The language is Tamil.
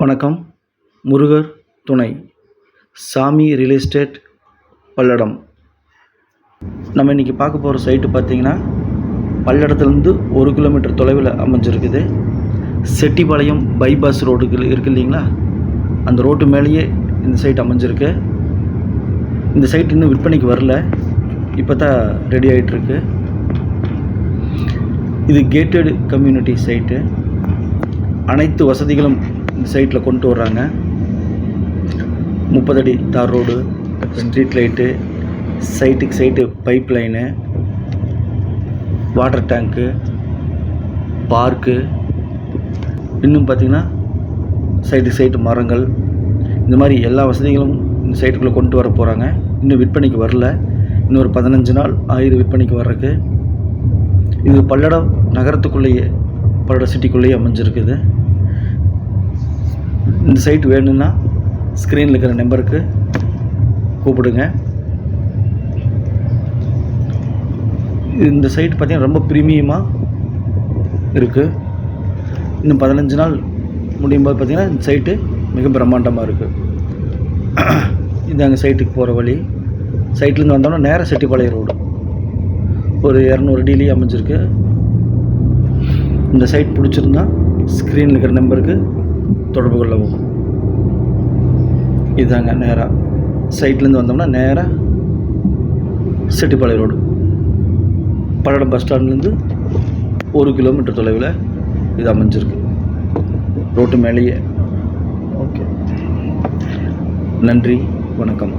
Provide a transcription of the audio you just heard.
வணக்கம். முருகர் துணை. சாமி ரியல் எஸ்டேட் பல்லடம். நம்ம இன்றைக்கி பார்க்க போகிற சைட்டு பார்த்தீங்கன்னா பல்லடத்துலேருந்து ஒரு கிலோமீட்டர் தொலைவில் அமைஞ்சிருக்குது. செட்டிப்பாளையம் பைபாஸ் ரோடுக்கு இருக்குது இல்லைங்களா? அந்த ரோட்டு மேலேயே இந்த சைட் அமைஞ்சிருக்கு. இந்த சைட் இன்னும் விற்பனைக்கு வரல. இப்போ தான் ரெடி ஆகிட்டுருக்கு இது கேட்டட் கம்யூனிட்டி சைட்டு அனைத்து வசதிகளும் இந்த சைட்டில் கொண்டு வர்றாங்க. அடி தார் ரோடு ஸ்ட்ரீட் லைட்டு சைட்டுக்கு site pipe line water tank park இன்னும் பார்த்திங்கன்னா சைட்டுக்கு சைட்டு மரங்கள் இந்த மாதிரி எல்லா வசதிகளும் இந்த சைட்டுக்குள்ளே கொண்டு வர போகிறாங்க இன்னும் விற்பனைக்கு வரல. இன்னும் ஒரு பதினஞ்சு நாள் ஆயுத விற்பனைக்கு வர்றதுக்கு. இது பல்லடம் நகரத்துக்குள்ளேயே பல்லடம் சிட்டிக்குள்ளேயே அமைஞ்சிருக்குது. இந்த சைட் வேணும்னா ஸ்க்ரீனில் இருக்கிற நம்பருக்கு கூப்பிடுங்க. இந்த சைட் பார்த்தீங்கன்னா ரொம்ப ப்ரீமியமாக இருக்குது இன்னும் பதினஞ்சு நாள் முடியும் போது பார்த்திங்கன்னா இந்த சைட்டு மிக பிரம்மாண்டமாக இருக்குது இது அங்கே சைட்டுக்கு போகிற வழி. சைட்லேருந்து வந்தோம்னா நேராக செட்டிப்பாளையம் ரோடு ஒரு இரநூறு அடியிலேயே அமைஞ்சிருக்கு. இந்த சைட் பிடிச்சிருந்தா ஸ்க்ரீனில் இருக்கிற நம்பருக்கு தொடர்பு கொள்ளவும். இதாங்க நேராக சைட்லேருந்து வந்தோம்னா நேராக செட்டிப்பாளையம் ரோடு. பல்லடம் பஸ் ஸ்டாண்ட்லேருந்து ஒரு கிலோமீட்டர் தொலைவில் இது அமைஞ்சிருக்கு. ரோட்டு மேலேயே. ஓகே. நன்றி வணக்கம்.